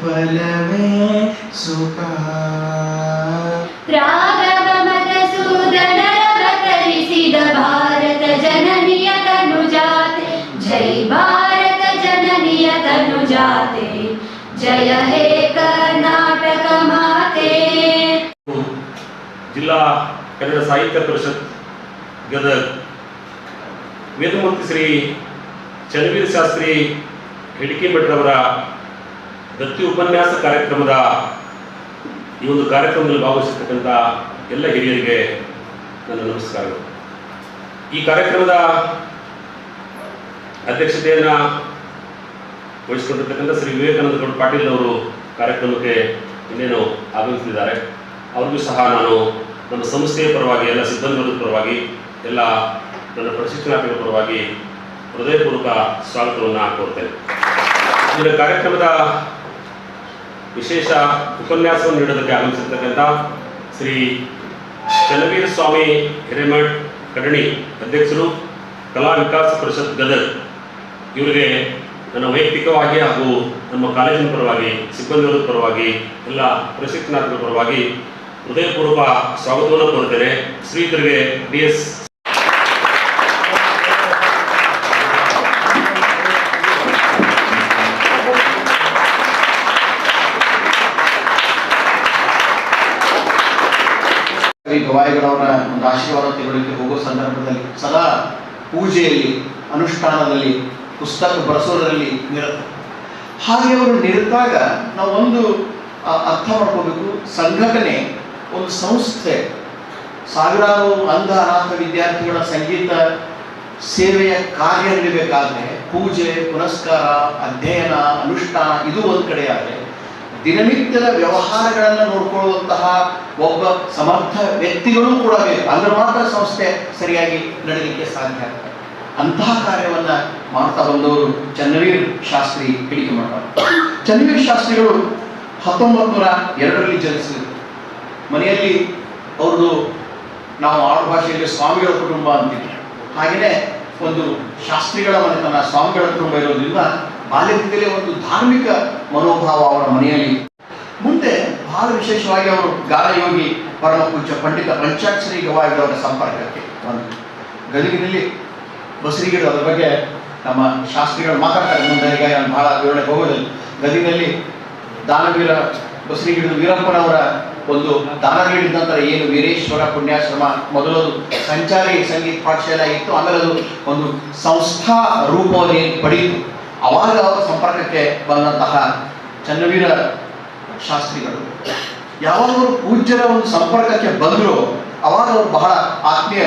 ಫಲವೇ ಸುಖ. ರಾಘವ ಮಧುಸೂದನರವತರಿಸಿದ ಭಾರತ ಜನನಿಯ ತನುಜಾತೆ. ಜೈ ಭಾರತ ಜನನಿಯ ತನುಜಾತೆ. ಜಯ ಹೇ ಕರ್ನಾಟಕ ಮಾತೆ. ಜಿಲ್ಲಾ ಕನ್ನಡ ಸಾಹಿತ್ಯ ಪರಿಷತ್ ಗದಗ. ವೇದಮೂರ್ತಿ ಶ್ರೀ ಚನ್ನವೀರ ಶಾಸ್ತ್ರಿ ಹಿಡಿಕಿ ಭಟ್ರವರ ದತ್ತಿ ಉಪನ್ಯಾಸ ಕಾರ್ಯಕ್ರಮದ ಈ ಒಂದು ಕಾರ್ಯಕ್ರಮದಲ್ಲಿ ಭಾಗವಹಿಸಿರ್ತಕ್ಕಂಥ ಎಲ್ಲ ಹಿರಿಯರಿಗೆ ನನ್ನ ನಮಸ್ಕಾರಗಳು. ಈ ಕಾರ್ಯಕ್ರಮದ ಅಧ್ಯಕ್ಷತೆಯನ್ನು ವಹಿಸಿಕೊಂಡಿರ್ತಕ್ಕಂಥ ಶ್ರೀ ವಿವೇಕಾನಂದ ಗೌಡ ಪಾಟೀಲ್ ಅವರು ಕಾರ್ಯಕ್ರಮಕ್ಕೆ ಇನ್ನೇನು ಆಗಮಿಸಿದ್ದಾರೆ. ಅವ್ರಿಗೂ ಸಹ ನಾನು ನಮ್ಮ ಸಂಸ್ಥೆಯ ಪರವಾಗಿ, ಎಲ್ಲ ಸಿಬ್ಬಂದಿಗಳ ಪರವಾಗಿ, ಎಲ್ಲ ನನ್ನ ಪ್ರಶಿಕ್ಷಣಾರ್ಥಿಗಳ ಪರವಾಗಿ ಹೃದಯಪೂರ್ವಕ ಸ್ವಾಗತವನ್ನು ಕೋರ್ತೇನೆ. ಕಾರ್ಯಕ್ರಮದ ವಿಶೇಷ ಉಪನ್ಯಾಸವನ್ನು ನೀಡೋದಕ್ಕೆ ಆಗಮಿಸಿರ್ತಕ್ಕಂಥ ಶ್ರೀ ಚಲವೀರ ಸ್ವಾಮಿ ಹಿರೇಮಠ್ ಕಡಣಿ ಅಧ್ಯಕ್ಷರು ಕಲಾ ವಿಕಾಸ ಪರಿಷತ್ ಗದಗ್. ಇವರಿಗೆ ನನ್ನ ವೈಯಕ್ತಿಕವಾಗಿ ಹಾಗೂ ನಮ್ಮ ಕಾಲೇಜಿನ ಪರವಾಗಿ ಸಿಬ್ಬಂದಿಗಳ ಪರವಾಗಿ, ಎಲ್ಲ ಪ್ರಶಿಕ್ಷಣಾರ್ಥಿಗಳ ಪರವಾಗಿ ಹೃದಯಪೂರ್ವಕ ಸ್ವಾಗತವನ್ನು ಕೋರುತ್ತೇನೆ. ಶ್ರೀಧರಿಗೆ ಡಿ ಎಸ್ ಶ್ರೀ ಗವಾಯಿಗಳವರ ಒಂದು ಆಶೀರ್ವಾದ ತೆಗೊಳ್ಳಿಕ್ಕೆ ಹೋಗೋ ಸಂದರ್ಭದಲ್ಲಿ ಸದಾ ಪೂಜೆಯಲ್ಲಿ, ಅನುಷ್ಠಾನದಲ್ಲಿ, ಪುಸ್ತಕ ಬರೆಸೋದ್ರಲ್ಲಿ ನಿರತ. ಹಾಗೆ ಅವರು ನಿರತಾಗ ನಾವು ಒಂದು ಅರ್ಥ ಮಾಡ್ಕೋಬೇಕು. ಸಂಘಟನೆ, ಒಂದು ಸಂಸ್ಥೆ, ಸಾವಿರಾರು ಅಂಧ ಅನಾಥ ವಿದ್ಯಾರ್ಥಿಗಳ ಸಂಗೀತ ಸೇವೆಯ ಕಾರ್ಯ ನಡಿಬೇಕಾದ್ರೆ ಪೂಜೆ, ಪುನಸ್ಕಾರ, ಅಧ್ಯಯನ, ಅನುಷ್ಠಾನ, ಇದು ಒಂದು ಕಡೆ ಆದರೆ ದಿನನಿತ್ಯದ ವ್ಯವಹಾರಗಳನ್ನು ನೋಡ್ಕೊಳ್ಳುವಂತಹ ಒಬ್ಬ ಸಮರ್ಥ ವ್ಯಕ್ತಿಗಳು ಕೂಡ ಬೇಕು. ಅಂದ್ರೆ ಮಾತ್ರ ಸಂಸ್ಥೆ ಸರಿಯಾಗಿ ನಡೆಯಲಿಕ್ಕೆ ಸಾಧ್ಯ ಆಗ್ತದೆ ಅಂತಹ ಕಾರ್ಯವನ್ನ ಮಾಡ್ತಾ ಬಂದವರು ಚನ್ನವೀರ್ ಶಾಸ್ತ್ರಿ ಹೇಳಿಕೆ ಮಾಡ್ತಾರೆ. ಚನ್ನವೀರ್ ಶಾಸ್ತ್ರಿಗಳು ಹತ್ತೊಂಬತ್ತು ನೂರ ಎರಡರಲ್ಲಿ ಜನಿಸಿದರು. ಮನೆಯಲ್ಲಿ ಅವ್ರದ್ದು ನಾವು ಆಡು ಭಾಷೆಯಲ್ಲಿ ಸ್ವಾಮಿಗಳ ಕುಟುಂಬ ಅಂತೀವಿ ಹಾಗೆಯೇ ಒಂದು ಶಾಸ್ತ್ರಿಗಳ ಮನೆತನ ಸ್ವಾಮಿಗಳ ಕುಟುಂಬ ಇರೋದ್ರಿಂದ ಬಾಲ್ಯದಿಂದಲೇ ಒಂದು ಧಾರ್ಮಿಕ ಮನೋಭಾವ ಅವರ ಮನೆಯಲ್ಲಿ. ಮುಂದೆ ಬಹಳ ವಿಶೇಷವಾಗಿ ಅವರು ಗಾನಯೋಗಿ ಪರಮ ಪೂಜ ಪಂಡಿತ ಪಂಚಾಕ್ಷರಿ ಗವಾಯಿಗಳವರ ಸಂಪರ್ಕಕ್ಕೆ ಬಂದರು. ಗದಗಿನಲ್ಲಿ ಬಸರಿಗಿಡ ಅದರ ಬಗ್ಗೆ ನಮ್ಮ ಶಾಸ್ತ್ರಿಗಳು ಮಾತಾಡ್ತಾರೆ. ಮುಂದೆ ಈಗ ನಾನು ಬಹಳ ವಿವರಣೆ ಹೋಗೋದಿಲ್ಲ. ಗದಗಿನಲ್ಲಿ ದಾನವೀರ ಬಸರಿಗಿಡ ವೀರಪ್ಪನವರ ಒಂದು ದಾನ ನೀಡಿದ ನಂತರ ಏನು ವೀರೇಶ್ವರ ಪುಣ್ಯಾಶ್ರಮ ಮೊದಲದು ಸಂಚಾರಿ ಸಂಗೀತ ಪಾಠಶಾಲೆ ಆಗಿತ್ತು. ಆಮೇಲೆ ಅದು ಒಂದು ಸಂಸ್ಥಾ ರೂಪವನ್ನು ಪಡೆಯಿತು. ಅವಾಗ ಅವರ ಸಂಪರ್ಕಕ್ಕೆ ಬಂದಂತಹ ಚನ್ನವೀರ ಶಾಸ್ತ್ರಿಗಳು. ಯಾವಾಗ ಅವರು ಪೂಜ್ಯರ ಒಂದು ಸಂಪರ್ಕಕ್ಕೆ ಬಂದರು, ಅವಾಗ ಅವರು ಬಹಳ ಆತ್ಮೀಯ.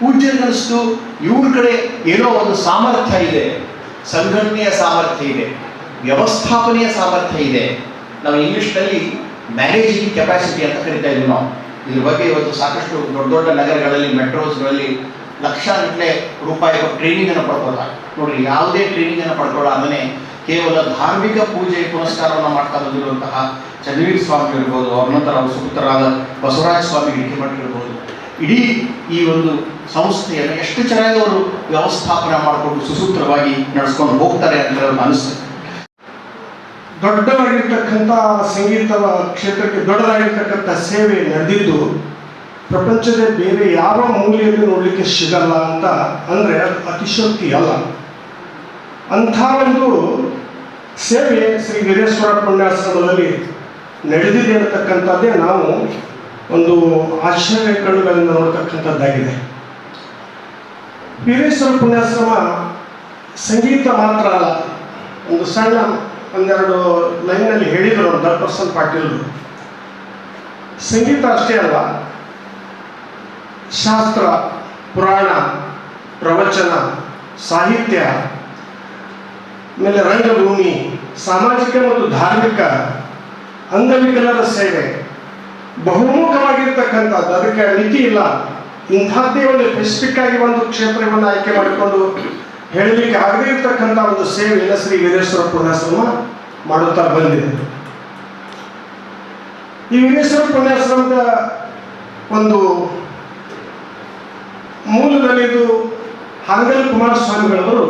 ಪೂಜ್ಯರಿಗನಿಸ್ತು ಇವ್ರ ಕಡೆ ಏನೋ ಒಂದು ಸಾಮರ್ಥ್ಯ ಇದೆ. ಸಂಘಟನೆಯ ಸಾಮರ್ಥ್ಯ ಇದೆ. ವ್ಯವಸ್ಥಾಪನೆಯ ಸಾಮರ್ಥ್ಯ ಇದೆ. ನಾವು ಇಂಗ್ಲಿಷ್ನಲ್ಲಿ ಮ್ಯಾನೇಜಿಂಗ್ ಕೆಪಾಸಿಟಿ ಅಂತ ಕರಿತಾ ಇದ್ವಿ ನಾವು. ಇದ್ರ ಬಗ್ಗೆ ಇವತ್ತು ಸಾಕಷ್ಟು ದೊಡ್ಡ ದೊಡ್ಡ ನಗರಗಳಲ್ಲಿ, ಮೆಟ್ರೋಸ್ಗಳಲ್ಲಿ ಲಕ್ಷಾಗಟ್ಟಲೆ ರೂಪಾಯಿ ಟ್ರೈನಿಂಗ್ ಅನ್ನು ಪಡ್ಕೊಳ್ಳ ನೋಡ್ರಿ, ಯಾವುದೇ ಟ್ರೈನಿಂಗ್ ಅನ್ನು ಅಂದರೆ ಕೇವಲ ಧಾರ್ಮಿಕ ಪೂಜೆ ಪುನಸ್ಕಾರವನ್ನು ಮಾಡ್ತಾ ಬಂದಿರುವಂತಹ ಚಂದ್ರವೀರ್ ಸ್ವಾಮಿ ಇರ್ಬೋದು, ಅವ್ರ ನಂತರ ಅವ್ರ ಸುಪುತ್ರರಾದ ಬಸವರಾಜ ಸ್ವಾಮಿ ಹಿಡಿಕೆಮಠ ಇರ್ಬೋದು. ಇಡೀ ಈ ಒಂದು ಸಂಸ್ಥೆಯನ್ನು ಎಷ್ಟು ಚೆನ್ನಾಗಿ ಅವರು ವ್ಯವಸ್ಥಾಪನೆ ಮಾಡಿಕೊಂಡು ಸುಸೂತ್ರವಾಗಿ ನಡೆಸ್ಕೊಂಡು ಹೋಗ್ತಾರೆ ಅಂತ ಅನಿಸ್ತದೆ ದೊಡ್ಡವಾಗಿರ್ತಕ್ಕಂಥ ಸಂಗೀತದ ಕ್ಷೇತ್ರಕ್ಕೆ, ದೊಡ್ಡದಾಗಿರ್ತಕ್ಕಂಥ ಸೇವೆ ನಡೆದಿದ್ದು ಪ್ರಪಂಚದ ಬೇರೆ ಯಾವ ಮೂಲೆಯಲ್ಲಿ ನೋಡಲಿಕ್ಕೆ ಸಿಗಲ್ಲ ಅಂತ ಅಂದರೆ ಅತಿಶಕ್ತಿ ಅಲ್ಲ. ಅಂಥ ಒಂದು ಸೇವೆ ಶ್ರೀ ವೀರೇಶ್ವರ ಪುಣ್ಯಾಶ್ರಮದಲ್ಲಿ ನಡೆದಿದೆ ಅಂತಕ್ಕಂಥದ್ದೇ ನಾವು ಒಂದು ಆಶ್ಚರ್ಯ ಕಣ್ಣುಗಳಿಂದ ನೋಡ್ತಕ್ಕಂಥದ್ದಾಗಿದೆ. ವೀರೇಶ್ವರ ಪುಣ್ಯಾಶ್ರಮ ಸಂಗೀತ ಮಾತ್ರ ಅಲ್ಲ, ಒಂದು ಸಣ್ಣ ಒಂದೆರಡು ಲೈನಲ್ಲಿ ಹೇಳಿದರು ದರ್ಪರ್ಸನ್ ಪಾಟೀಲ್ ಸಂಗೀತ ಅಷ್ಟೇ ಅಲ್ಲ ಶಾಸ್ತ್ರ, ಪುರಾಣ, ಪ್ರವಚನ, ಸಾಹಿತ್ಯ, ಆಮೇಲೆ ರಂಗಭೂಮಿ, ಸಾಮಾಜಿಕ ಮತ್ತು ಧಾರ್ಮಿಕ ಅಂಗವಿಕಲರ ಸೇವೆ, ಬಹುಮುಖವಾಗಿರ್ತಕ್ಕಂಥದ್ದು. ಅದಕ್ಕೆ ಮಿತಿ ಇಲ್ಲ. ಇಂಥದ್ದೇ ಒಂದು ಸ್ಪೆಸಿಫಿಕ್ ಆಗಿ ಒಂದು ಕ್ಷೇತ್ರವನ್ನು ಆಯ್ಕೆ ಮಾಡಿಕೊಂಡು ಹೇಳಲಿಕ್ಕೆ ಆಗದೇ ಇರತಕ್ಕಂಥ ಒಂದು ಸೇವೆಯನ್ನು ಶ್ರೀ ವೀರೇಶ್ವರ ಪುಣ್ಯಾಶ್ರಮ ಮಾಡುತ್ತಾ ಬಂದಿದೆ. ಈ ವೀರೇಶ್ವರ ಪುಣ್ಯಾಶ್ರಮದ ಒಂದು ಮೂಲದಲ್ಲಿ ಇದು ಹಾಂಗಲ್ ಕುಮಾರಸ್ವಾಮಿಗಳವರು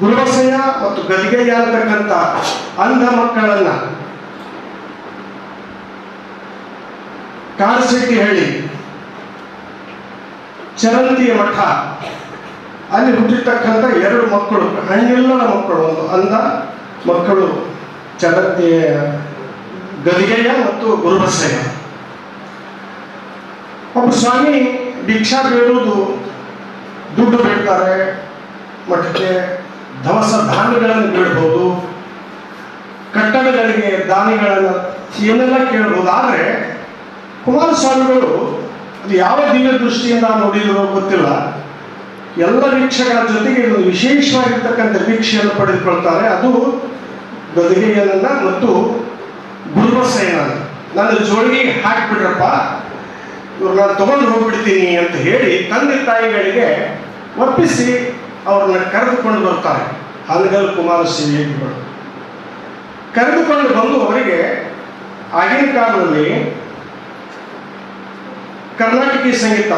ಗುರುವಸಯ ಮತ್ತು ಗದಿಗೆಯ ಅಂತಕ್ಕಂಥ ಅಂಧ ಮಕ್ಕಳನ್ನ ಹೇಳಿ ಚರಂತಿಯ ಮಠ ಅಲ್ಲಿ ಹುಟ್ಟಿರ್ತಕ್ಕಂಥ ಎರಡು ಮಕ್ಕಳು ಹಣ್ಣಿಲ್ಲದ ಮಕ್ಕಳು, ಒಂದು ಅಂಧ ಮಕ್ಕಳು ಚರಂತಿಯ ಗದಿಗೆಯ ಮತ್ತು ಗುರುಬಸಯ್ಯ. ಒಬ್ಬ ಸ್ವಾಮಿ ಭಿಕ್ಷಾ ಬೇಡುವುದು ದುಡ್ಡು ಬೇಡ್ತಾರೆ, ಮಠಕ್ಕೆ ದವಸ ಧಾನ್ಯಗಳನ್ನು ಬೇಡ್ಬೋದು, ಕಟ್ಟಡಗಳಿಗೆ ದಾನಿಗಳನ್ನು ಏನೆಲ್ಲ ಕೇಳ್ಬೋದು. ಆದರೆ ಕುಮಾರಸ್ವಾಮಿಗಳು ಅದು ಯಾವ ದಿವ್ಯ ದೃಷ್ಟಿಯಿಂದ ನೋಡಿದರೋ ಗೊತ್ತಿಲ್ಲ. ಎಲ್ಲ ಭಿಕ್ಷೆಗಳ ಜೊತೆಗೆ ಒಂದು ವಿಶೇಷವಾಗಿರ್ತಕ್ಕಂಥ ಭಿಕ್ಷೆಯನ್ನು ಪಡೆದುಕೊಳ್ತಾರೆ. ಅದು ಗದಗೆಯನ್ನ ಮತ್ತು ಗುರುಬಸಯ್ಯನನ್ನ ನನ್ನ ಜೋಳಿಗೆ ಹಾಕಿಬಿಡ್ರಪ್ಪ ಇವ್ರನ್ನ ತಗೊಂಡು ಹೋಗ್ಬಿಡ್ತೀನಿ ಅಂತ ಹೇಳಿ ತಂದೆ ತಾಯಿಗಳಿಗೆ ಒಪ್ಪಿಸಿ ಅವ್ರನ್ನ ಕರೆದುಕೊಂಡು ಬರ್ತಾರೆ. ಹಾನಗಲ್ ಕುಮಾರಸ್ವಾಮಿಗಳು ಕರೆದುಕೊಂಡು ಬಂದು ಅವರಿಗೆ ಆಗಿನ ಕಾಲದಲ್ಲಿ ಕರ್ನಾಟಕಿ ಸಂಗೀತ,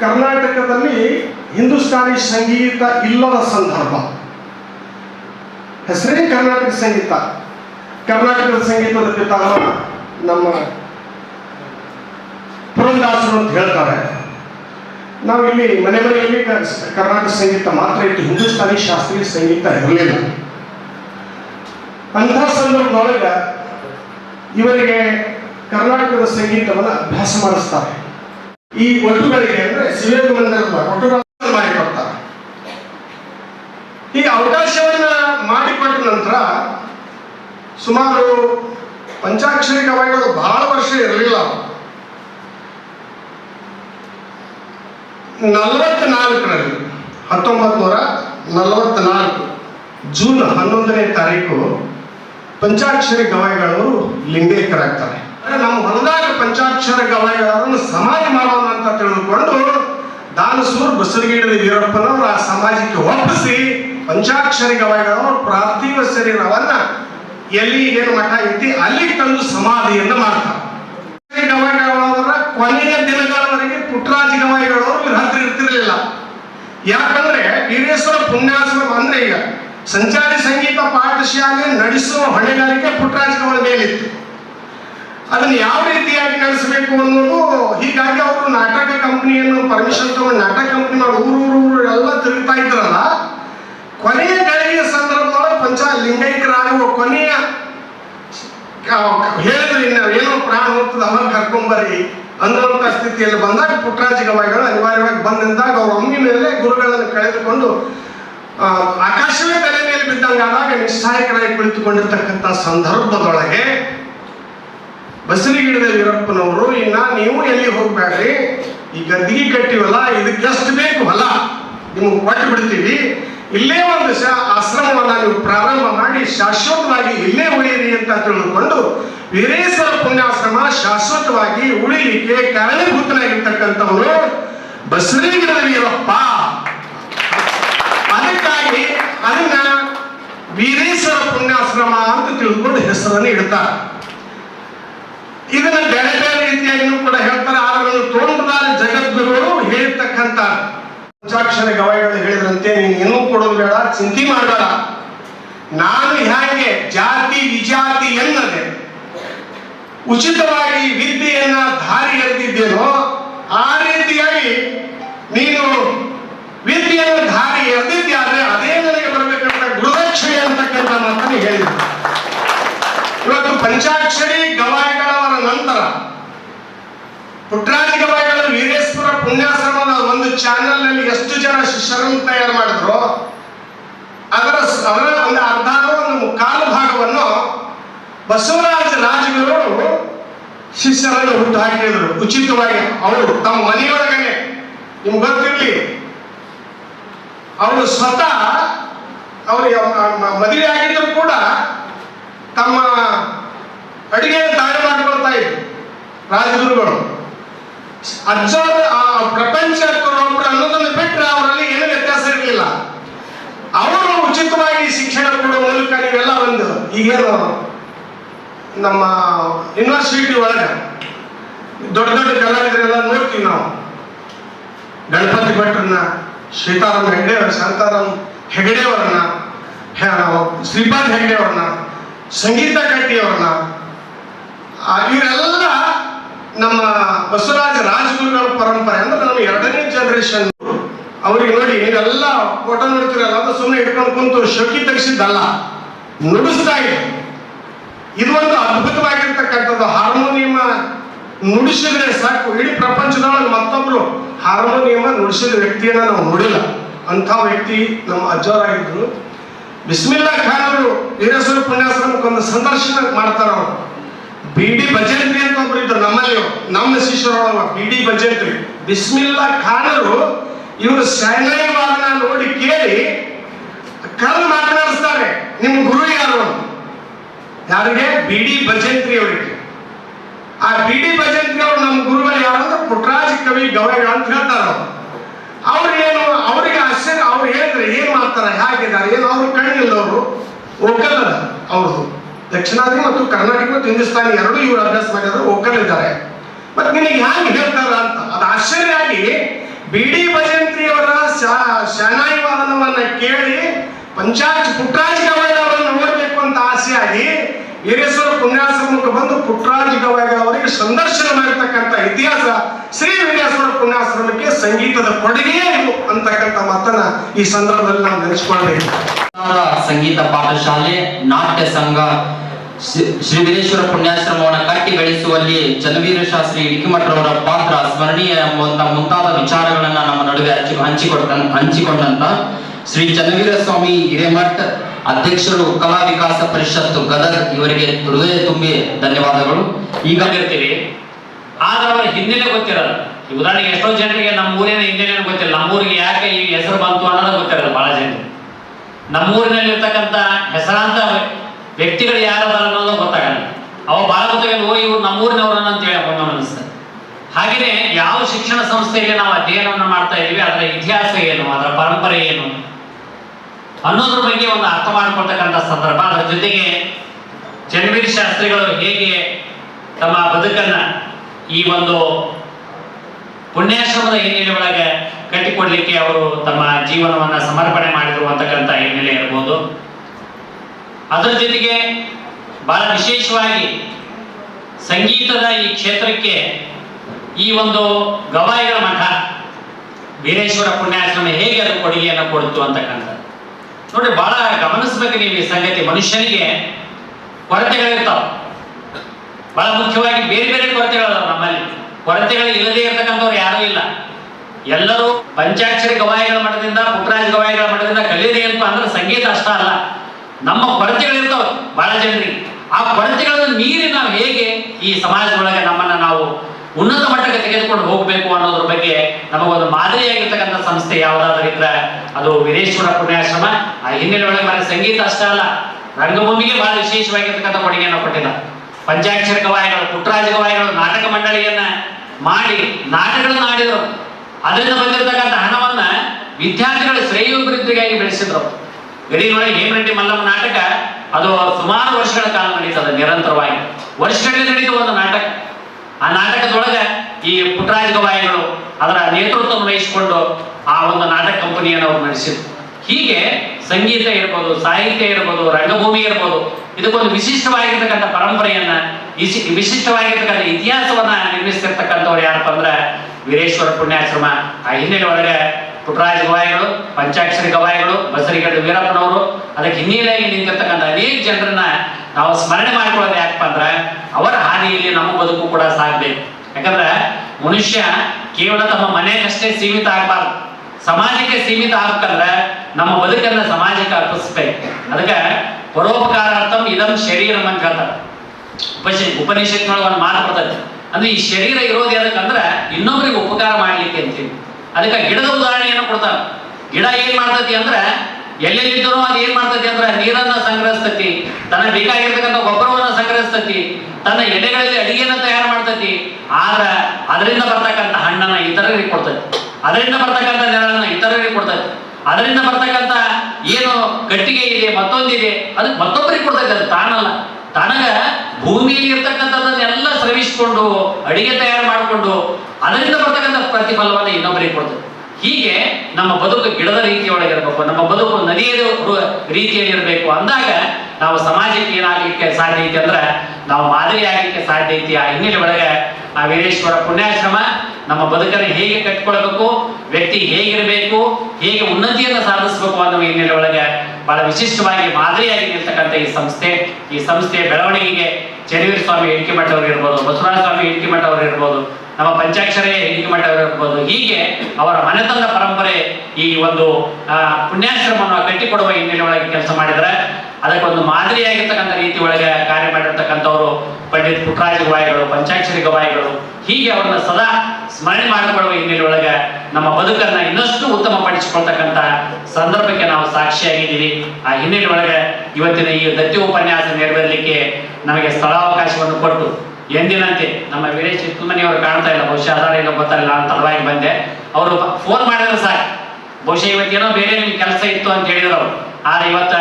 ಕರ್ನಾಟಕದಲ್ಲಿ ಹಿಂದೂಸ್ತಾನಿ ಸಂಗೀತ ಇಲ್ಲದ ಸಂದರ್ಭ. ಹೆಸರೇ ಕರ್ನಾಟಕ ಸಂಗೀತ? ಕರ್ನಾಟಕದ ಸಂಗೀತದ ಪಿತಾಮಹ ನಮ್ಮ ಪುರಂದಾಸರು ಅಂತ ಹೇಳ್ತಾರೆ. ನಾವು ಇಲ್ಲಿ ಮನೆ ಮನೆಯಲ್ಲಿ ಕರ್ನಾಟಕ ಸಂಗೀತ ಮಾತ್ರ ಇತ್ತು, ಹಿಂದೂಸ್ತಾನಿ ಶಾಸ್ತ್ರೀಯ ಸಂಗೀತ ಇರಲಿಲ್ಲ. ಅಂಥ ಸಂದರ್ಭದೊಳಗೆ ಇವರಿಗೆ ಕರ್ನಾಟಕದ ಸಂಗೀತವನ್ನು ಅಭ್ಯಾಸ ಮಾಡಿಸ್ತಾರೆ. ಈ ಒಟ್ಟುಗಳಿಗೆ ಅಂದ್ರೆ ಸಿವೇದ ಮಂದಿರದ ಒಟ್ಟುಗಳನ್ನು ಮಾಡಿಕೊಡ್ತಾರೆ ಈ ಅವಕಾಶವನ್ನ ಮಾಡಿಕೊಟ್ಟ ನಂತರ ಸುಮಾರು ಪಂಚಾಕ್ಷರಿ ಗವಾಯಿಗಳು ಬಹಳ ವರ್ಷ ಇರಲಿಲ್ಲ. ನಲವತ್ನಾಲ್ಕರಲ್ಲಿ ಹತ್ತೊಂಬತ್ತು ನೂರ ನಲವತ್ನಾಲ್ಕು ಜೂನ್ ಹನ್ನೊಂದನೇ ತಾರೀಕು ಪಂಚಾಕ್ಷರಿ ಗವಾಯಿಗಳವರು ಲಿಂಗೈಕ್ಯರಾಗ್ತಾರೆ. ನಮ್ಮ ಹೊಲದಾಗ ಪಂಚಾಕ್ಷರ ಗವಾಯಿಗಳವರನ್ನು ಸಮಾಧಿ ಮಾಡೋಣ ಅಂತ ತಿಳಿದುಕೊಂಡು ದಾನಸೂರ್ ಬಸವಗಿಡದ ವೀರಪ್ಪನವರು ಆ ಸಮಾಜಕ್ಕೆ ಒಪ್ಪಿಸಿ ಪಂಚಾಕ್ಷರಿ ಗವಾಯಿಗಳವರು ಪ್ರಾರ್ಥಿವ ಶರೀರವನ್ನ ಎಲ್ಲಿ ಏನು ಮಠ ಐತಿ ಅಲ್ಲಿ ತಂದು ಸಮಾಧಿಯನ್ನು ಮಾಡ್ತಾರೆ. ಗವಾಯಿಗಳವರ ಕೊನೆಯ ದಿನಗಳವರೆಗೆ ಪುಟ್ಟರಾಜ ಗವಾಯಿಗಳವರು ಯಾಕಂದ್ರೆ ವೀರೇಶ್ವರ ಪುಣ್ಯಾಶ್ರಮ ಅಂದ್ರೆ ಈಗ ಸಂಚಾರಿ ಸಂಗೀತ ಪಾಠಶಾಲೆ ನಡೆಸುವ ಹೊಣೆಗಾರಿಕೆ ಪುಟ್ಟರಾಜ ಮೇಲಿತ್ತು. ಅದನ್ನ ಯಾವ ರೀತಿಯಾಗಿ ನಡೆಸಬೇಕು ಅನ್ನೋದು ಹೀಗಾಗಿ ಅವರು ನಾಟಕ ಕಂಪನಿಯನ್ನು ಪರ್ಮಿಷನ್ ತಗೊಂಡು ನಾಟಕ ಕಂಪನಿ ಮಾಡಿ ಊರು ಊರು ಊರು ಎಲ್ಲ ತಿರುಗ್ತಾ ಇದ್ರಲ್ಲ, ಕೊನೆಯ ಗಳಿಗೆ ಸಂದರ್ಭದೊಳಗೆ ಪಂಚ ಲಿಂಗೈಕ್ಯರಾಗುವ ಕೊನೆಯ ಹೇಳಿದ್ರೆ ಇನ್ನ ಏನೋ ಪ್ರಾಣ ಹೋಗ್ತದೆ ಅವನ್ನ ಕರ್ಕೊಂಬರ್ರಿ ಅನ್ನುವಂಥ ಸ್ಥಿತಿಯಲ್ಲಿ ಬಂದಾಗ ಪುಟ್ಟರಾಜ ಗವಾಯಿಗಳು ಅನಿವಾರ್ಯವಾಗಿ ಬಂದಿದ್ದಾಗ ಅವ್ರ ಮೇಲೆ ಗುರುಗಳನ್ನು ಕಳೆದುಕೊಂಡು ಆಕಾಶವೇ ತಲೆ ಮೇಲೆ ಬಿದ್ದಂಗಾದಾಗ ನಿಸ್ಸಹಾಯಕರಾಗಿ ಕುಳಿತುಕೊಂಡಿರ್ತಕ್ಕಂಥ ಸಂದರ್ಭದೊಳಗೆ ಬಸರಿಗಿಡದ ವೀರಪ್ಪನವರು, ಇನ್ನ ನೀವು ಎಲ್ಲಿ ಹೋಗ್ಬೇಡ್ರಿ? ಈ ಗದ್ದಿಗೆ ಕಟ್ಟಿವಲ್ಲ, ಇದಕ್ಕೆ ಅಷ್ಟು ಬೇಕು ಹೊಲ ನಿಮಗೆ ಕೊಟ್ಟು ಬಿಡ್ತೀವಿ. ಇಲ್ಲೇ ಒಂದು ಶ ಆಶ್ರಮವನ್ನ ನೀವು ಪ್ರಾರಂಭ ಮಾಡಿ, ಶಾಶ್ವತವಾಗಿ ಇಲ್ಲೇ ಉಳಿಯಿರಿ ಅಂತ ತಿಳಿದುಕೊಂಡು ವೀರೇಶ್ವರ ಪುಣ್ಯಾಶ್ರಮ ಶಾಶ್ವತವಾಗಿ ಉಳಿಲಿಕ್ಕೆ ಕಾರಣೀಭೂತನಾಗಿರ್ತಕ್ಕಂಥವನು ವೀರಪ್ಪ ಅದಕ್ಕಾಗಿ ಅದನ್ನ ವೀರೇಶ್ವರ ಪುಣ್ಯಾಶ್ರಮ ಅಂತ ತಿಳ್ಕೊಂಡು ಹೆಸರನ್ನು ಇಡ್ತಾರೆ. ಇದನ್ನ ಬೇರೆ ಬೇರೆ ರೀತಿಯಾಗಿ ಕೂಡ ಹೇಳ್ತಾರೆ, ಆದ್ರೆ ಒಂದು ತೋಂಟದಾರ ಜಗದ್ಗುರುಗಳು ಹೇಳಿರ್ತಕ್ಕಂಥ ಪಂಚಾಕ್ಷರ ಗವಾಯಿಗಳು ಹೇಳಿದ್ರಂತೆ ನೀನು ಏನೂ ಕೊಡೋದು ಬೇಡ, ಚಿಂತೆ ಮಾಡಬೇಡ. ನಾನು ಹೇಗೆ ಜಾತಿ, ವಿಜಾತಿ ಎನ್ನದೆ, ಉಚಿತವಾಗಿ ವಿದ್ಯೆಯನ್ನ ದಾರಿ ಎಳೆದಿದ್ದೇನೋ ಆ ರೀತಿಯಾಗಿ ನೀನು ವಿದ್ಯೆಯನ್ನು ದಾರಿ ಎರೆದಿದ್ದಾದ್ರೆ ಅದೇ ನನಗೆ ಬರಬೇಕಂತ ಗುರುದಕ್ಷಿಣೆ ಅಂತಕ್ಕಂಥ ಮಾತನ್ನು ಹೇಳಿದ್ರು ಇವತ್ತು ಪಂಚಾಕ್ಷರಿ ಗವಾಯಿಗಳವರ ನಂತರ ಪುಟ್ಟರಾಜ ಗವಾಯಿಗಳು ವೀರೇಶ್ವರ ಪುಣ್ಯಾಶ್ರಮದ ಒಂದು ಚಾನೆಲ್ನಲ್ಲಿ ಎಷ್ಟು ಜನ ಶಿಷ್ಯರನ್ನು ತಯಾರು ಮಾಡಿದ್ರು, ಅದರ ಅದರ ಒಂದು ಅರ್ಧ ಒಂದು ಕಾಲು ಭಾಗವನ್ನು ಬಸವರಾಜ ರಾಜಗುರು ಶಿಷ್ಯರನ್ನು ಹುಟ್ಟು ಹಾಕಿದ್ರು. ಉಚಿತವಾಗಿ. ಅವರು ತಮ್ಮ ಮನೆಯೊಳಗನೆ. ನಿಮ್ಗೆ ಗೊತ್ತಿರಲಿ. ಅವರು ಸ್ವತಃ ಅವರು ಮದುವೆ ಆಗಿದ್ರು ಕೂಡ ತಮ್ಮ ಅಡಿಗೆ ತಯಾರು ಮಾಡಿಕೊಳ್ತಾ ಇದ್ರು. ರಾಜಗುರುಗಳು. ಅಜ್ಜೋರ ಆ ಪ್ರಪಂಚ ಒಬ್ರು ಅನ್ನೋದನ್ನು ಬಿಟ್ಟರೆ ಅವರಲ್ಲಿ ಏನು ವ್ಯತ್ಯಾಸ ಇರಲಿಲ್ಲ. ಅವರು ಉಚಿತವಾಗಿ ಶಿಕ್ಷಣ ಕೊಡುವ ಮೂಲಕ ನೀವೆಲ್ಲ ಒಂದು ಈಗೇನು ನಮ್ಮ ಯೂನಿವರ್ಸಿಟಿ ಒಳಗೆ ದೊಡ್ಡ ದೊಡ್ಡ ಕಲಾವಿದರೆಲ್ಲ ನೋಡ್ತೀವಿ ನಾವು. ಗಣಪತಿ ಭಟ್ರನ್ನ ಶ್ರೀತಾರಾಮ್ ಹೆಗ್ಡೆ ಶಾಂತಾರಾಮ್ ಹೆಗಡೆ ಅವರನ್ನ ಶ್ರೀಪಾದ್ ಹೆಗ್ಡೆ ಅವ್ರನ್ನ ಸಂಗೀತ ಕಟ್ಟಿಯವರನ್ನ ಇವರೆಲ್ಲ ನಮ್ಮ ಬಸವರಾಜ ರಾಜಗುರುಗಳ ಪರಂಪರೆ ಅಂದ್ರೆ ನಮ್ಮ ಎರಡನೇ ಜನರೇಷನ್ ಅವ್ರಿಗೆ ನೋಡಿ, ನೀವೆಲ್ಲ ಫೋಟೋ ನೋಡ್ತೀರಲ್ಲ ಅದು ಸುಮ್ಮನೆ ಇಟ್ಕೊಂಡು ಕುಂತು ಶೋಕಿ ತೆಗೆಸಿದ್ದಲ್ಲ. ನುಡಿಸ್ತಾ ಇದೆ. ಇದು ಒಂದು ಅದ್ಭುತವಾಗಿರ್ತಕ್ಕಂಥದ್ದು. ಹಾರ್ಮೋನಿಯಮ ನುಡಿಸಿದ್ರೆ ಸಾಕು. ಇಡೀ ಪ್ರಪಂಚದೊಳಗೆ ಮತ್ತೊಬ್ರು ಹಾರ್ಮೋನಿಯಮ ನುಡಿಸಿದ ವ್ಯಕ್ತಿಯನ್ನ ನಾವು ನೋಡಿಲ್ಲ. ಅಂಥ ವ್ಯಕ್ತಿ ನಮ್ಮ ಅಜ್ಜವರಾಗಿದ್ರು ಬಿಸ್ಮಿಲ್ಲಾ ಖಾನ್ ಅವರು ವೀರೇಶ್ವರ ಪುಣ್ಯಾಶ್ರಮಕ್ಕೆ ಒಂದು ಸಂದರ್ಶನ ಮಾಡ್ತಾರ ಅವರು ಬಿ ಡಿ ಭಜಂತ್ರಿ ಅಂತ ಒಬ್ರು ಇದ್ರು ನಮ್ಮಲ್ಲಿ ನಮ್ಮ ಶಿಷ್ಯರೊಳಗ ಬಿ ಡಿ ಭಜಂತ್ರಿ ಬಿಸ್ಮಿಲ್ಲಾ ಖಾನರು ಇವರು ಶರಣೈ ವಾದನ ನೋಡಿ ಕೇಳಿ ಕರೆದು ಮಾತನಾಡಿಸ್ತಾರೆ, ನಿಮ್ಮ ಗುರು ಯಾರು ಯಾರಿಗೆ? ಬಿ ಡಿ ಅವರಿಗೆ ಆ ಬಿ ಡಿ ಅವರು ನಮ್ಮ ಗುರುಗಳು ಯಾರು ಅಂದ್ರೆ ಪುಟ್ರಾಜ ಕವಿ ಗೌರವ ಅಂತ ಹೇಳ್ತಾರ ಅವ್ರು. ಅವ್ರು ಏನು, ಅವರಿಗೆ ಆಶ್ಚರ್ಯ, ಅವ್ರು ಹೇಳಿದ್ರೆ ಏನ್ ಮಾಡ್ತಾರೆ, ಹೇಗಿದ್ದಾರೆ, ಏನು, ಅವ್ರು ಕಣ್ಣಿಲ್ಲ ಅವರು ಒಗ್ಗಲ್ಲ ಅವ್ರದ್ದು. ದಕ್ಷಿಣಾದಿ ಮತ್ತು ಕರ್ನಾಟಕ ಮತ್ತು ಹಿಂದೂಸ್ತಾನಿ ಎರಡೂ ಇವರು ಅಭ್ಯಾಸ ಮಾಡಿದ್ರು ಇದ್ದಾರೆ ಮತ್ತೆ ನಿನಗೆ ಹ್ಯಾಂಗೆ ಹೇಳ್ತಾರ ಅಂತ, ಅದು ಆಶ್ಚರ್ಯ ಆಗಿ ಬಿ ಡಿ ಭಜಂತ್ರಿ ಅವರ ಶನಾಯಿ ವಾದನವನ್ನ ಕೇಳಿ ಪಂಚಾಚ ಪುಟ್ಟರಾಜ ಅವರನ್ನು ನೋಡ್ಬೇಕು ಅಂತ ಆಸೆಯಾಗಿ ವೀರೇಶ್ವರ ಪುಣ್ಯಾಶ್ರಮಕ್ಕೆ ಬಂದು ಪುಟ್ಟರಾಜ ಅವರಿಗೆ ಸಂದರ್ಶನ ಮಾಡಿರ್ತಕ್ಕಂಥ ಇತಿಹಾಸ, ಶ್ರೀ ವೀರೇಶ್ವರ ಪುಣ್ಯಾಶ್ರಮಕ್ಕೆ ಸಂಗೀತದ ಕೊಡುಗೆಯೇ ಇದು ಅಂತಕ್ಕಂಥ ಮಾತನ್ನ ಈ ಸಂದರ್ಭದಲ್ಲಿ ನಾವು ನೆನೆಸ್ಕೊಳ್ಬೇಕು. ಸಂಗೀತ ಪಾಠಶಾಲೆ, ನಾಟ್ಯ ಸಂಘ, ಶ್ರೀ- ವೀರೇಶ್ವರ ಪುಣ್ಯಾಶ್ರಮವನ್ನು ಕಟ್ಟಿ ಬೆಳೆಸುವಲ್ಲಿ ಚನ್ನವೀರ ಶಾಸ್ತ್ರಿ ಇಡಿಕಿಮಠರವರ ಪಾತ್ರ ಸ್ಮರಣೀಯ ಎಂಬಂತ ಮುಂತಾದ ವಿಚಾರಗಳನ್ನ ನಮ್ಮ ನಡುವೆ ಹಂಚಿ ಹಂಚಿಕೊಟ್ಟ ಹಂಚಿಕೊಂಡಂತ ಶ್ರೀ ಚನ್ನವೀರ ಸ್ವಾಮಿ ಹಿರೇಮಠ್ ಅಧ್ಯಕ್ಷರು ಕಲಾ ವಿಕಾಸ ಪರಿಷತ್ತು ಗದಗ್ ಇವರಿಗೆ ಹೃದಯ ತುಂಬಿ ಧನ್ಯವಾದಗಳು. ಈಗ ಇರ್ತೀವಿ ಆದ್ರೆ ಅವರ ಹಿನ್ನೆಲೆ ಗೊತ್ತಿರಲ್ಲ. ಉದಾಹರಣೆಗೆ ಎಷ್ಟೋ ಜನರಿಗೆ ನಮ್ಮ ಊರಿನ ಹಿನ್ನೆಲೆ ಗೊತ್ತಿಲ್ಲ. ನಮ್ಮೂರಿಗೆ ಯಾಕೆ ಈ ಹೆಸರು ಬಂತು ಅನ್ನೋದು ಗೊತ್ತಿರಲ್ಲ ಬಹಳ ಜನರಿಗೆ. ನಮ್ಮೂರಿನಲ್ಲಿ ಇರ್ತಕ್ಕಂಥ ಹೆಸರಾಂತ ವ್ಯಕ್ತಿಗಳು ಯಾರದಾರ ಅನ್ನೋದು ಗೊತ್ತಾಗಲ್ಲ. ಅವ ಬಹಳ ಓ ಇವ್ರು ನಮ್ಮೂರಿನವ್ರನ್ನ ಅಂತ ಹೇಳಿ ಅನಿಸ್ತದೆ ಹಾಗೆಯೇ ಯಾವ ಶಿಕ್ಷಣ ಸಂಸ್ಥೆಯಲ್ಲಿ ನಾವು ಅಧ್ಯಯನವನ್ನು ಮಾಡ್ತಾ ಇದ್ದೀವಿ ಅದರ ಇತಿಹಾಸ ಏನು, ಅದರ ಪರಂಪರೆ ಏನು ಅನ್ನೋದ್ರ ಬಗ್ಗೆ ಒಂದು ಅರ್ಥ ಮಾಡಿಕೊಳ್ತಕ್ಕಂಥ ಸಂದರ್ಭ. ಅದರ ಜೊತೆಗೆ ಚನ್ನವೀರ ಶಾಸ್ತ್ರಿಗಳು ಹೇಗೆ ತಮ್ಮ ಬದುಕನ್ನ ಈ ಒಂದು ಪುಣ್ಯಾಶ್ರಮದ ಹಿನ್ನೆಲೆ ಒಳಗೆ ಕಟ್ಟಿಕೊಡ್ಲಿಕ್ಕೆ ಅವರು ತಮ್ಮ ಜೀವನವನ್ನ ಸಮರ್ಪಣೆ ಮಾಡಿದ್ರು ಅಂತಕ್ಕಂಥ ಹಿನ್ನೆಲೆ ಇರ್ಬೋದು. ಅದರ ಜೊತೆಗೆ ಬಹಳ ವಿಶೇಷವಾಗಿ ಸಂಗೀತದ ಈ ಕ್ಷೇತ್ರಕ್ಕೆ ಈ ಒಂದು ಗವಾಯಿಗಳ ಮಠ, ವೀರೇಶ್ವರ ಪುಣ್ಯಾಶ್ರಮ ಹೇಗೆ ಅದು ಕೊಡುಗೆಯನ್ನು ಕೊಡ್ತು ಅಂತಕ್ಕಂಥ ನೋಡಿ, ಬಹಳ ಗಮನಿಸ್ಬೇಕು ನೀವು ಈ ಸಂಗತಿ. ಮನುಷ್ಯನಿಗೆ ಕೊರತೆಗಳಿರ್ತಾವ ಬಹಳ ಮುಖ್ಯವಾಗಿ ಬೇರೆ ಬೇರೆ ಕೊರತೆಗಳು ನಮ್ಮಲ್ಲಿ. ಕೊರತೆಗಳು ಇಲ್ಲದೆ ಇರತಕ್ಕಂಥವ್ರು ಯಾರೂ ಇಲ್ಲ. ಎಲ್ಲರೂ ಪಂಚಾಕ್ಷರಿ ಗವಾಯಿಗಳ ಮಠದಿಂದ ಪುಟ್ಟರಾಜ ಗವಾಯಿಗಳ ಮಠದಿಂದ ಅಂತ ಅಂದ್ರೆ ಸಂಗೀತ ಅಷ್ಟ ಅಲ್ಲ. ನಮ್ಮ ಕೊರತೆಗಳಿರ್ತಾವ ಬಹಳ ಜನರಿಗೆ. ಆ ಕೊರತೆಗಳನ್ನು ಮೀರಿ ನಾವು ಹೇಗೆ ಈ ಸಮಾಜದೊಳಗೆ ನಮ್ಮನ್ನ ನಾವು ಉನ್ನತ ಮಟ್ಟಕ್ಕೆ ತೆಗೆದುಕೊಂಡು ಹೋಗಬೇಕು ಅನ್ನೋದ್ರ ಬಗ್ಗೆ ನಮಗೊಂದು ಮಾದರಿಯಾಗಿರ್ತಕ್ಕಂಥ ಸಂಸ್ಥೆ ಯಾವುದಾದ್ರೂ ಇದ್ರೆ ಅದು ವೀರೇಶ್ವರ ಪುಣ್ಯಾಶ್ರಮ. ಆ ಹಿನ್ನೆಲೆ ಒಳಗೆ ಬರೀ ಸಂಗೀತ ಅಷ್ಟೇ ಅಲ್ಲ, ರಂಗಭೂಮಿಗೆ ಬಹಳ ವಿಶೇಷವಾಗಿರ್ತಕ್ಕಂಥ ಕೊಡುಗೆಯನ್ನು ಕೊಟ್ಟಿಲ್ಲ ಪಂಚಾಕ್ಷರ ಗವಾಯಿಗಳು ಪುಟ್ಟರಾಜ ಗವಾಯಿಗಳು ನಾಟಕ ಮಂಡಳಿಯನ್ನ ಮಾಡಿ ನಾಟಕಗಳನ್ನು ಆಡಿದರು. ಅದರಿಂದ ಬಂದಿರತಕ್ಕಂಥ ಹಣವನ್ನ ವಿದ್ಯಾರ್ಥಿಗಳ ಶ್ರೇಯೋಭಿವೃದ್ಧಿಗಾಗಿ ಬೆಳೆಸಿದ್ರು. ಗಡಿಯೊಳಗೆ ಹೇಮರೆಡ್ಡಿ ಮಲ್ಲಮ್ಮ ನಾಟಕ, ಅದು ಸುಮಾರು ವರ್ಷಗಳ ಕಾಲ ನಡೀತದೆ, ನಿರಂತರವಾಗಿ. ವರ್ಷಗಳಲ್ಲಿ ನಡೆಯುವ ಒಂದು ನಾಟಕ. ಆ ನಾಟಕದೊಳಗೆ ಈ ಪುಟ್ಟರಾಜ ಗವಾಯಿಗಳು ಅದರ ನೇತೃತ್ವ ವಹಿಸಿಕೊಂಡು ಆ ಒಂದು ನಾಟಕ ಕಂಪನಿಯನ್ನು ಅವರು ನಡೆಸಿದ್ರು. ಹೀಗೆ ಸಂಗೀತ ಇರ್ಬೋದು, ಸಾಹಿತ್ಯ ಇರ್ಬೋದು, ರಂಗಭೂಮಿ ಇರ್ಬೋದು, ಇದಕ್ಕೊಂದು ವಿಶಿಷ್ಟವಾಗಿರ್ತಕ್ಕಂಥ ಪರಂಪರೆಯನ್ನ ವಿಶಿಷ್ಟವಾಗಿರ್ತಕ್ಕಂಥ ಇತಿಹಾಸವನ್ನ ನಿರ್ಮಿಸ್ತಿರ್ತಕ್ಕಂಥವ್ರು ಯಾರಪ್ಪ ಅಂದ್ರೆ ವೀರೇಶ್ವರ ಪುಣ್ಯಾಶ್ರಮ ಆ ಹಿನ್ನೆಲೆ ಒಳಗೆ ಪುಟ್ಟರಾಜ ಗವಾಯಿಗಳು ಪಂಚಾಕ್ಷರಿ ಗವಾಯಿಗಳು ಬಸರಿಗಡ್ಡ ವೀರಪ್ಪನವರು, ಅದಕ್ಕೆ ಹಿನ್ನೆಲೆಯಾಗಿ ನಿಂತಿರ್ತಕ್ಕಂಥ ಅನೇಕ ಜನರನ್ನ ನಾವು ಸ್ಮರಣೆ ಮಾಡ್ಕೊಳ್ಳೋದು ಯಾಕಪ್ಪ ಅಂದ್ರೆ ಅವರ ಹಾನಿಯಲ್ಲಿ ನಮ್ಮ ಬದುಕು ಕೂಡ ಸಾಗಬೇಕು. ಯಾಕಂದ್ರೆ ಮನುಷ್ಯ ಕೇವಲ ತಮ್ಮ ಮನೆಗಷ್ಟೇ ಸೀಮಿತ ಆಗಬಾರ್ದು. ಸಮಾಜಕ್ಕೆ ಸೀಮಿತ ಆಗ್ಬೇಕಂದ್ರೆ ನಮ್ಮ ಬದುಕನ್ನ ಸಮಾಜಕ್ಕೆ ಅರ್ಪಿಸ್ಬೇಕು. ಅದಕ್ಕೆ ಪರೋಪಕಾರಾರ್ಥಂ ಇದಂ ಶರೀರ ಅಂತ ಹೇಳ್ತಾರೆ. ಉಪಶ, ಉಪನಿಷತ್ನೊಳಗೆ ಒಂದು ಮಾತು ಬರ್ತದೆ. ಅಂದ್ರೆ ಈ ಶರೀರ ಇರೋದು ಯಾಕಂದ್ರೆ ಇನ್ನೊಬ್ರಿಗೆ ಉಪಕಾರ ಮಾಡ್ಲಿಕ್ಕೆ ಅಂತೀವಿ. ಅದಕ್ಕೆ ಗಿಡದ ಉದಾಹರಣೆಯನ್ನು ಕೊಡ್ತಾನೆ. ಗಿಡ ಏನ್ ಮಾಡ್ತತಿ ಅಂದ್ರೆ ಎಲ್ಲೆಲ್ಲಿದ್ದರೂ ಅದು ಏನ್ ಮಾಡ್ತತಿ ಅಂದ್ರೆ ನೀರನ್ನ ಸಂಗ್ರಹಿಸ್ತತಿ, ತನ್ನ ಬೇಕಾಗಿರ್ತಕ್ಕಂಥ ಗೊಬ್ಬರವನ್ನು ಸಂಗ್ರಹಿಸ್ತತಿ, ತನ್ನ ಎಲೆಗಳಲ್ಲಿ ಅಡಿಗೆಯನ್ನು ತಯಾರು ಮಾಡ್ತತಿ. ಆದ್ರ ಅದರಿಂದ ಬರ್ತಕ್ಕಂಥ ಹಣ್ಣನ್ನ ಇತರರಿಗೆ ಕೊಡ್ತತಿ. ಅದರಿಂದ ಬರ್ತಕ್ಕಂಥ ನೆರಳನ್ನ ಇತರರಿಗೆ ಕೊಡ್ತತಿ. ಅದರಿಂದ ಬರ್ತಕ್ಕಂಥ ಏನು ಕಟ್ಟಿಗೆ ಇದೆ, ಮತ್ತೊಂದಿದೆ ಅದಕ್ಕೆ ಮತ್ತೊಬ್ಬರಿಗೆ ಕೊಡ್ತೈತೆ, ಅದು ತಾನಲ್ಲ. ತನಗ ಭೂಮಿಯಲ್ಲಿ ಇರ್ತಕ್ಕಂಥದ್ದನ್ನೆಲ್ಲ ಸ್ರವಿಸಿಕೊಂಡು, ಅಡಿಗೆ ತಯಾರು ಮಾಡಿಕೊಂಡು, ಅದರಿಂದ ಬರ್ತಕ್ಕಂಥ ಪ್ರತಿಫಲವನ್ನು ಇನ್ನೊಬ್ಬರಿಗೆ ಕೊಡ್ತದೆ. ಹೀಗೆ ನಮ್ಮ ಬದುಕು ಗಿಡದ ರೀತಿಯೊಳಗೆ ಇರಬೇಕು ನಮ್ಮ ಬದುಕು ನದಿಯ ರು- ರೀತಿಯಲ್ಲಿ ಇರಬೇಕು ಅಂದಾಗ ನಾವು ಸಮಾಜಕ್ಕೆ ಏನಾಗಲಿಕ್ಕೆ ಸಾಧ್ಯ ಐತಿ ಅಂದ್ರೆ, ನಾವು ಮಾದರಿ ಆಗಲಿಕ್ಕೆ ಸಾಧ್ಯ ಐತಿ ಆ ಹಿನ್ನೆಲೆ ಒಳಗೆ ಆ ವೀರೇಶ್ವರ ಪುಣ್ಯಾಶ್ರಮ ನಮ್ಮ ಬದುಕನ್ನು ಹೇಗೆ ಕಟ್ಕೊಳ್ಬೇಕು ವ್ಯಕ್ತಿ ಹೇಗಿರಬೇಕು, ಹೇಗೆ ಉನ್ನತಿಯನ್ನು ಸಾಧಿಸಬೇಕು ಅನ್ನೋ ಹಿನ್ನೆಲೆ ಒಳಗೆ ಬಹಳ ವಿಶಿಷ್ಟವಾಗಿ ಮಾದರಿಯಾಗಿ ನಿಲ್ತಕ್ಕಂಥ ಈ ಸಂಸ್ಥೆ, ಈ ಸಂಸ್ಥೆಯ ಬೆಳವಣಿಗೆಗೆ ಚೆನ್ನೀರ್ ಸ್ವಾಮಿ ಹಿಡಿಕಿಮಠ ಅವರು ಇರ್ಬೋದು, ಬಸವರಾಜ ಸ್ವಾಮಿ ಹಿಡಿಕಿಮಠ ಅವರು ಇರ್ಬೋದು, ನಮ್ಮ ಪಂಚಾಕ್ಷರೇ ಹಿಡಿಕಿಮಠ ಅವರು ಇರ್ಬೋದು, ಹೀಗೆ ಅವರ ಮನೆತನದ ಪರಂಪರೆ ಈ ಒಂದು ಪುಣ್ಯಾಶ್ರಮವನ್ನು ಕಟ್ಟಿಕೊಡುವ ಹಿನ್ನೆಲೆ ಒಳಗೆ ಕೆಲಸ ಮಾಡಿದರೆ ಅದಕ್ಕೊಂದು ಮಾದರಿಯಾಗಿರ್ತಕ್ಕಂಥ ರೀತಿ ಒಳಗೆ ಕಾರ್ಯ ಮಾಡಿರ್ತಕ್ಕಂಥವರು ಪಂಡಿತ್ ಪುಟ್ಟರಾಜ ಗವಾಯಿಗಳು, ಪಂಚಾಕ್ಷರಿ ಗವಾಯಿಗಳು, ಹೀಗೆ ಅವರನ್ನ ಸದಾ ಸ್ಮರಣೆ ಮಾಡಿಕೊಳ್ಳುವ ಹಿನ್ನೆಲೆ ಒಳಗೆ ನಮ್ಮ ಬದುಕನ್ನ ಇನ್ನಷ್ಟು ಉತ್ತಮ ಪಡಿಸಿಕೊಳ್ತಕ್ಕಂಥ ಸಂದರ್ಭಕ್ಕೆ ನಾವು ಸಾಕ್ಷಿಯಾಗಿದ್ದೀವಿ. ಆ ಹಿನ್ನೆಲೆ ಒಳಗೆ ಇವತ್ತಿನ ಈ ದತ್ತಿ ಉಪನ್ಯಾಸ ನೆರವೇರಲಿಕ್ಕೆ ನಮಗೆ ಸ್ಥಳಾವಕಾಶವನ್ನು ಕೊಟ್ಟು ಎಂದಿನಂತೆ ನಮ್ಮ ವೀರೇಶ್ ಚಿಕ್ಕಮನಿ ಕಾಣ್ತಾ ಇಲ್ಲ, ಬಹುಶಃ ಅದಾರ ಇಲ್ಲ ಗೊತ್ತಾಗಿಲ್ಲ ನಾನು ತಡವಾಗಿ ಬಂದೆ. ಅವರು ಫೋನ್ ಮಾಡಿದ್ರು ಸಾಕು. ಬಹುಶಃ ಇವತ್ತೇನೋ ಬೇರೆ ನಿಮ್ಗೆ ಕೆಲಸ ಇತ್ತು ಅಂತ ಹೇಳಿದ್ರು ಅವರು. ಆದ್ರೆ ಇವತ್ತ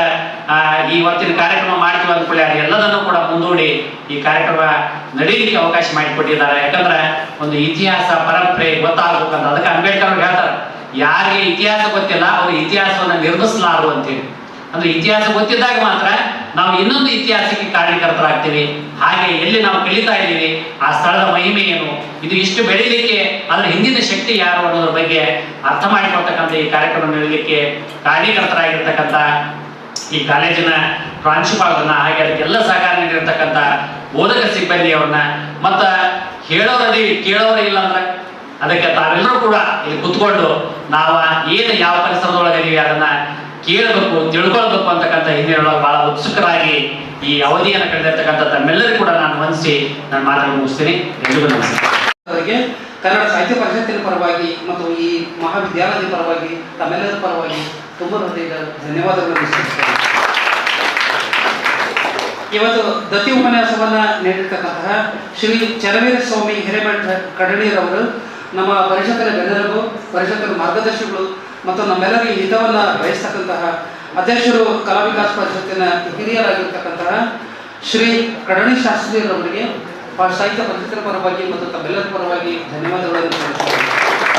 ಈ ಇವತ್ತಿನ ಕಾರ್ಯಕ್ರಮ ಮಾಡ್ತೀವಿ ಅಂದ್ಕೊಳ್ಳಿ ಅದು ಎಲ್ಲದನ್ನು ಕೂಡ ಮುಂದೂಡಿ ಈ ಕಾರ್ಯಕ್ರಮ ನಡೀಲಿಕ್ಕೆ ಅವಕಾಶ ಮಾಡಿಕೊಟ್ಟಿದ್ದಾರೆ. ಯಾಕಂದ್ರೆ ಒಂದು ಇತಿಹಾಸ, ಪರಂಪರೆ ಗೊತ್ತಾಗಬೇಕಂತ ಅದಕ್ಕೆ ಅಂಬೇಡ್ಕರ್ ಅವ್ರು ಹೇಳ್ತಾರೆ, ಯಾರಿಗೆ ಇತಿಹಾಸ ಗೊತ್ತಿಲ್ಲ, ಅವರು ಇತಿಹಾಸವನ್ನು ನಿರ್ಮಿಸಲಾರು ಅಂತೇಳಿ. ಅಂದ್ರೆ ಇತಿಹಾಸ ಗೊತ್ತಿದ್ದಾಗ ಮಾತ್ರ ನಾವು ಇನ್ನೊಂದು ಇತಿಹಾಸಕ್ಕೆ ಕಾರಣಕರ್ತರಾಗ್ತೀವಿ ಹಾಗೆ ಎಲ್ಲಿ ನಾವು ಕಲಿತಾ ಇದ್ದೀವಿ, ಆ ಸ್ಥಳದ ಮಹಿಮೆ ಏನು, ಇದು ಇಷ್ಟು ಬೆಳೀಲಿಕ್ಕೆ ಅದರ ಹಿಂದಿನ ಶಕ್ತಿ ಯಾರು ಅನ್ನೋದ್ರ ಬಗ್ಗೆ ಅರ್ಥ ಮಾಡಿಕೊಳ್ತಕ್ಕಂಥ ಈ ಕಾರ್ಯಕ್ರಮ ನೀಡಲಿಕ್ಕೆ ಕಾರಣೀಕರ್ತರಾಗಿರ್ತಕ್ಕಂಥ ಈ ಕಾಲೇಜಿನ ಪ್ರಾಂಶುಪಾಲರನ್ನ ಹಾಗೆ ಅದಕ್ಕೆಲ್ಲ ಸಹಕಾರ ನೀಡಿರ್ತಕ್ಕಂಥ ಬೋಧಕ ಸಿಬ್ಬಂದಿಯವ್ರನ್ನ ಮತ್ತ ಹೇಳೋರದಿ ಕೇಳೋರೇ ಇಲ್ಲ ಅಂದ್ರೆ ಅದಕ್ಕೆ ತಾವೆಲ್ಲರೂ ಕೂಡ ಇಲ್ಲಿ ಕುತ್ಕೊಂಡು ನಾವು ಏನು ಯಾವ ಪರಿಸರದೊಳಗಿದೀವಿ ಅದನ್ನ ಕೇಳಬೇಕು, ತಿಳ್ಕೊಳ್ಬೇಕು ಅಂತಕ್ಕಂಥ ಹಿನ್ನೆಲೆಯೊಳಗೆ ಬಹಳ ಉತ್ಸುಕರಾಗಿ ಈ ಅವಧಿಯನ್ನು ಕಳೆದಿರ್ತಕ್ಕಂಥ ತಮ್ಮೆಲ್ಲರಿಗೂ ಕೂಡ ನಾನು ವಂದಿಸಿ ನನ್ನ ಮಾತನ್ನು ಮುಗಿಸ್ತೀನಿ. ಎಲ್ರಿಗೂ ನಮಸ್ಕಾರ. ಕನ್ನಡ ಸಾಹಿತ್ಯ ಪರಿಷತ್ತಿನ ಪರವಾಗಿ ಮತ್ತು ಈ ಮಹಾವಿದ್ಯಾಲಯದ ಪರವಾಗಿ ತಮ್ಮೆಲ್ಲರ ಪರವಾಗಿ ತುಂಬ ಧನ್ಯವಾದಗಳನ್ನು ಇವತ್ತು ದತಿ ಉಪನ್ಯಾಸವನ್ನ ನೀಡಿರ್ತಕ್ಕಂತಹ ಶ್ರೀ ಚರವೀರ ಸ್ವಾಮಿ ಹಿರೇಮಠ ಕಡಳಿಯರವರು ನಮ್ಮ ಪರಿಷತ್ತರ ಬೆನ್ನೆಲುಬು, ಪರಿಷತ್ತರ ಮಾರ್ಗದರ್ಶಿಗಳು ಮತ್ತು ನಮ್ಮೆಲ್ಲರಿಗೆ ಹಿತವನ್ನ ಬಯಸ್ತಕ್ಕಂತಹ ಅಧ್ಯಕ್ಷರು ಕಲಾ ವಿಕಾಸ ಪರಿಷತ್ತಿನ ಹಿರಿಯರಾಗಿರ್ತಕ್ಕಂತಹ ಶ್ರೀ ಕಡಣಿ ಶಾಸ್ತ್ರಿಯವರಿಗೆ ಸಾಹಿತ್ಯ ಪರಿಷತ್ತಿನ ಪರವಾಗಿ ಮತ್ತು ತಮ್ಮೆಲ್ಲರ ಪರವಾಗಿ ಧನ್ಯವಾದಗಳನ್ನು